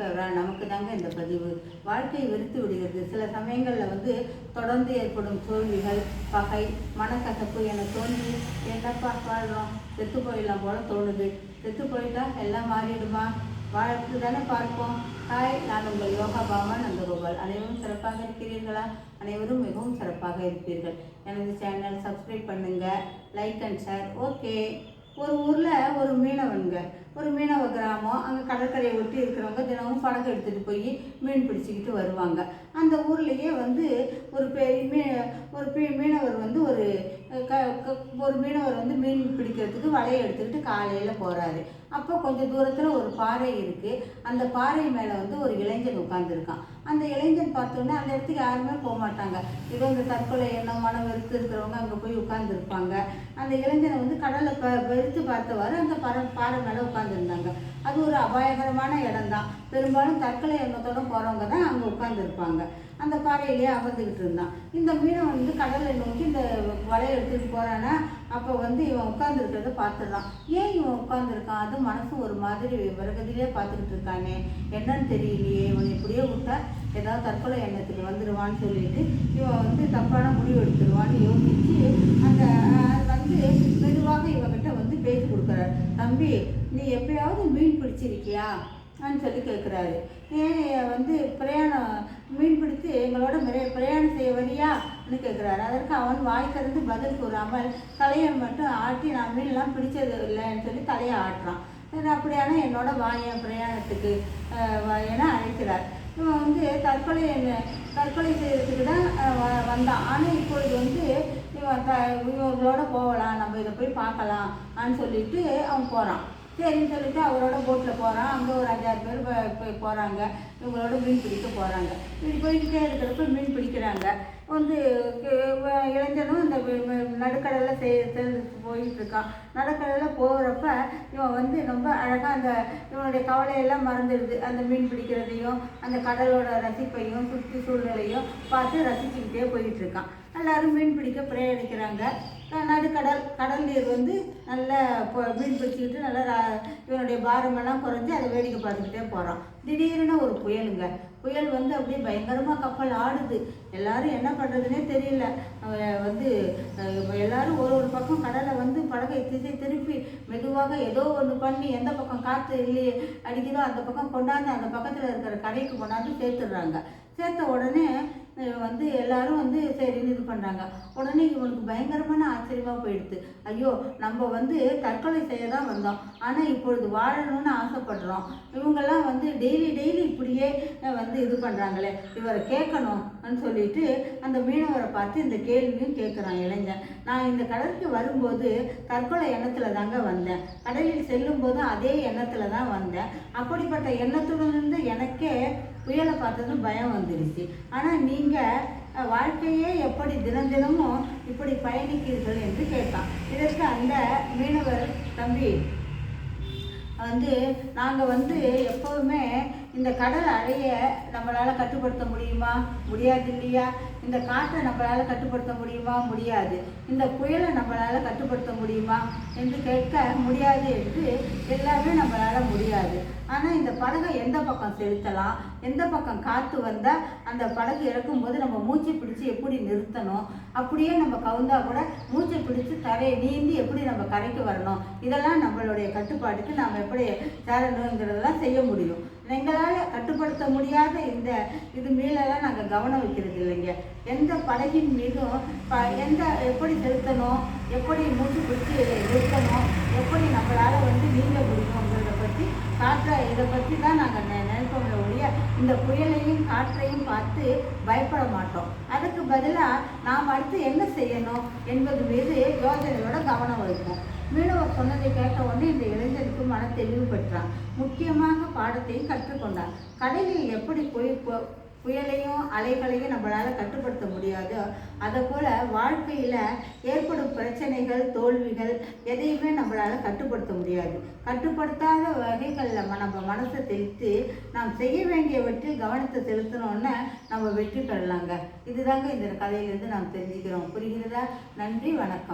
நினைப்பவரா நமக்கு தாங்க இந்த பதிவு. வாழ்க்கை வெறுத்து விடுகிறது. சில சமயங்களில் வந்து தொடர்ந்து ஏற்படும் தோல்விகள் பகை மனக்கசப்பு என தோன்றி என்னப்பா வாழ்கிறோம் செத்து போயிடலாம் போல தோணுது. செத்து போயிட்டா எல்லாம் மாறிடுமா? வாழ்க்கை தானே பார்ப்போம். ஹாய் நான் உங்கள் யோகா பாமா நந்தகோபால். அனைவரும் சிறப்பாக இருக்கிறீர்களா? அனைவரும் மிகவும் சிறப்பாக இருப்பீர்கள். எனது சேனல் சப்ஸ்கிரைப் பண்ணுங்கள் லைக் அண்ட் ஷேர். ஓகே. ஒரு ஊரில் ஒரு மீனவனுங்க. ஒரு மீனவ கிராமம் அங்கே கடற்கரையை ஒட்டி இருக்கிறவங்க தினமும் படகு எடுத்துகிட்டு போய் மீன் பிடிச்சிக்கிட்டு வருவாங்க. அந்த ஊர்லேயே வந்து ஒரு பெரிய மீ ஒரு மீனவர் வந்து ஒரு க க- ஒரு மீனவர் வந்து மீன் பிடிக்கிறதுக்கு வலையை எடுத்துக்கிட்டு காலையில் போகிறாரு அப்போ கொஞ்சம் தூரத்தில் ஒரு பாறை இருக்குது அந்த பாறை மேலே வந்து ஒரு இளைஞன் உட்காந்துருக்கான் அந்த இளைஞன் பார்த்தோன்னே அந்த இடத்துக்கு யாருமே போக மாட்டாங்க. ஏதோ இந்த தற்கொலை எண்ணம் மனம் வெறுத்து இருக்கிறவங்க அங்கே போய் உட்காந்துருப்பாங்க அந்த இளைஞனை வந்து கடலை ப வெறுத்து பார்த்தவாறு அந்த பற பாறை மேலே உட்காந்து உட்காந்துருந்தாங்க அது ஒரு அபாயகரமான இடம் தான் பெரும்பாலும் தற்கொலை எண்ணத்தோடு போகிறவங்க தான் அங்கே உட்காந்துருப்பாங்க அந்த பாறையிலேயே அமர்ந்துக்கிட்டு இருந்தான். இந்த மீனை வந்து கடலை நோக்கி இந்த வலையை எடுத்துகிட்டு போகிறானா அப்போ வந்து இவன் உட்காந்துருக்கிறத பார்த்துடுறான். ஏன் இவன் உட்காந்துருக்கான் அது மனசு ஒரு மாதிரி விறகுதிலே பார்த்துக்கிட்டு இருக்கானே. என்னன்னு தெரியலையே. இவன் இப்படியே விட்டா ஏதாவது தற்கொலை எண்ணத்துக்கு வந்துடுவான்னு சொல்லிட்டு இவன் வந்து தப்பான முடிவு எடுத்துருவான்னு யோசிச்சு அந்த அது வந்து மெதுவாக இவன்கிட்ட வந்து பேசி கொடுக்குறாரு தம்பி நீ எப்பயாவது மீன் பிடிச்சிருக்கியா? அப்படின்னு சொல்லி கேட்குறாரு ஏன் வந்து பிரயாணம் மீன் பிடித்து எங்களோட மிர பிரயாணம் செய்ய வரியான்னு கேட்குறாரு அதற்கு அவன் வாய் திறந்து பதில் கூறாமல் தலையை மட்டும் ஆட்டி நான் மீன்லாம் பிடிச்சது இல்லைன்னு சொல்லி தலையை ஆட்டுறான். அப்படியான அப்படியானா என்னோட வாயன் பிரயாணத்துக்கு என அழைக்கிறார். இவன் வந்து தற்கொலை என்ன- தற்கொலை செய்யறதுக்கு தான் வ- வந்தான். ஆனால் இப்பொழுது வந்து இவங்களோட போகலாம் நம்ம இதை போய் பார்க்கலாம் ஆன்னு சொல்லிட்டு அவன் போகிறான் சரின்னு சொல்லிட்டு அவரோட போட்டில் போகிறான் அங்கே ஒரு அஞ்சாறு பேர் போய் போகிறாங்க இவங்களோட மீன் பிடிக்க போகிறாங்க இப்படி போய்கிட்டே இருக்கிறப்ப மீன் பிடிக்கிறாங்க. வந்து இளைஞனும் இந்த நடுக்கடலில் செய் போயிட்டு இருக்கான். நடுக்கடலில் போகிறப்ப இவன் வந்து ரொம்ப அழகாக அந்த இவனுடைய கவலையெல்லாம் மறந்துடுது. அந்த மீன் பிடிக்கிறதையும் அந்த கடலோட ரசிப்பையும் சுற்றி சூழ்நிலையும் பார்த்து ரசிச்சுக்கிட்டே போயிட்டு இருக்கான். எல்லாரும் மீன் பிடிக்க பிரயாணிக்கிறாங்க. நடுக்கடல் கடல் நீர் வந்து நல்ல இப்போ மீன் பிடிச்சிக்கிட்டு நல்லா ர- இவனுடைய பாரமெல்லாம் குறைஞ்சி அதை வேடிக்கை பார்த்துக்கிட்டே போகிறான் திடீர்னு ஒரு புயலுங்க. புயல் வந்து அப்படியே பயங்கரமாக கப்பல் ஆடுது. எல்லாரும் என்ன பண்ணுறதுனே தெரியல. வந்து எல்லாரும் ஒரு ஒரு பக்கம் கடலை வந்து படகை திசை திருப்பி மெதுவாக ஏதோ ஒன்று பண்ணி எந்த பக்கம் காற்று இல்லையே அடிக்குதோ அந்த பக்கம் கொண்டாந்து அந்த பக்கத்தில் இருக்கிற கடைக்கு கொண்டாந்து சேர்த்துடுறாங்க. சேர்த்த உடனே வந்து எல்லாரும் வந்து சரின்னு இது பண்ணுறாங்க உடனே இவங்களுக்கு பயங்கரமான ஆச்சரியமாக போயிடுது. ஐயோ நம்ம வந்து தற்கொலை செய்ய தான் வந்தோம். ஆனால் இப்பொழுது வாழணும்னு ஆசைப்படுறோம். இவங்கெல்லாம் வந்து டெய்லி டெய்லி இப்படியே வந்து இது பண்ணுறாங்களே இவரை கேட்கணும்னு சொல்லிட்டு அந்த மீனவரை பார்த்து இந்த கேள்வியும் கேட்குறான் இளைஞன். நான் இந்த கடலுக்கு வரும்போது தற்கொலை எண்ணத்தில் தாங்க வந்தேன். கடலில் செல்லும் போதும் அதே எண்ணத்தில் தான் வந்தேன். அப்படிப்பட்ட எண்ணத்துடன் இருந்து எனக்கே புயலை பார்த்ததும் பயம் வந்துடுச்சு ஆனால் நீங்கள் நீங்கள் வாழ்க்கையே எப்படி தினம் தினமும் இப்படி பயணிக்கிறீர்கள் என்று கேட்டான். இதற்கு அந்த மீனவர் தம்பி வந்து நாங்கள் வந்து எப்போவுமே இந்த கடல் அலையை நம்மளால் கட்டுப்படுத்த முடியுமா? முடியாது இல்லையா? இந்த காற்றை நம்மளால் கட்டுப்படுத்த முடியுமா? முடியாது. இந்த புயலை நம்மளால் கட்டுப்படுத்த முடியுமா? என்று கேட்க முடியாது என்று எல்லாமே நம்மளால் முடியாது. ஆனால் இந்த படகை எந்த பக்கம் செலுத்தலாம்? எந்த பக்கம் காற்று வந்தால் அந்த படகு இறக்கும்போது நம்ம மூச்சை பிடிச்சி எப்படி நிறுத்தணும்? அப்படியே நம்ம கவுந்தா கூட மூச்சை பிடிச்சி தரையை நீந்தி எப்படி நம்ம கரைக்கு வரணும்? இதெல்லாம் நம்மளுடைய கட்டுப்பாட்டுக்கு நாம் எப்படி சேரணுங்கிறதெல்லாம் செய்ய முடியும். எங்களால் கட்டுப்படுத்த முடியாத இந்த இது மேலெல்லாம் நாங்கள் கவனம் வைக்கிறது இல்லைங்க. எந்த படகின் மீதும் ப எந்த எப்படி செலுத்தணும் எப்படி மூச்சு பிடிச்சி நிறுத்தணும் எப்படி நம்மளால் வந்து நீங்க முடியுங்கிறத பற்றி காற்றை இதை பற்றி தான் நாங்கள் நினைப்போம் ஒழிய இந்த புயலையும் காற்றையும் பார்த்து பயப்பட மாட்டோம். அதுக்கு பதிலாக நாம் அடுத்து என்ன செய்யணும் என்பது மீது யோஜனையோட கவனம் வைப்போம். மீனவர் சொன்னதை கேட்ட உடனே இந்த இளைஞருக்கு மன தெளிவு பெற்றான். முக்கியமாக பாடத்தையும் கற்றுக்கொண்டான். கடலில் எப்படி போய் புயலையும் அலைகளையும் நம்மளால் கட்டுப்படுத்த முடியாதோ அதை போல் வாழ்க்கையில் ஏற்படும் பிரச்சனைகள் தோல்விகள் எதையுமே நம்மளால் கட்டுப்படுத்த முடியாது. கட்டுப்படுத்தாத வகைகளில் நம்ம மனசை தெளித்து நாம் செய்ய வேண்டியவற்றில் கவனத்தை செலுத்தினோன்னே நம்ம வெற்றி பெறலாங்க. இதுதாங்க இந்த கதையிலேருந்து நாம் தெரிஞ்சுக்கிறோம். புரிகிறதா? நன்றி வணக்கம்.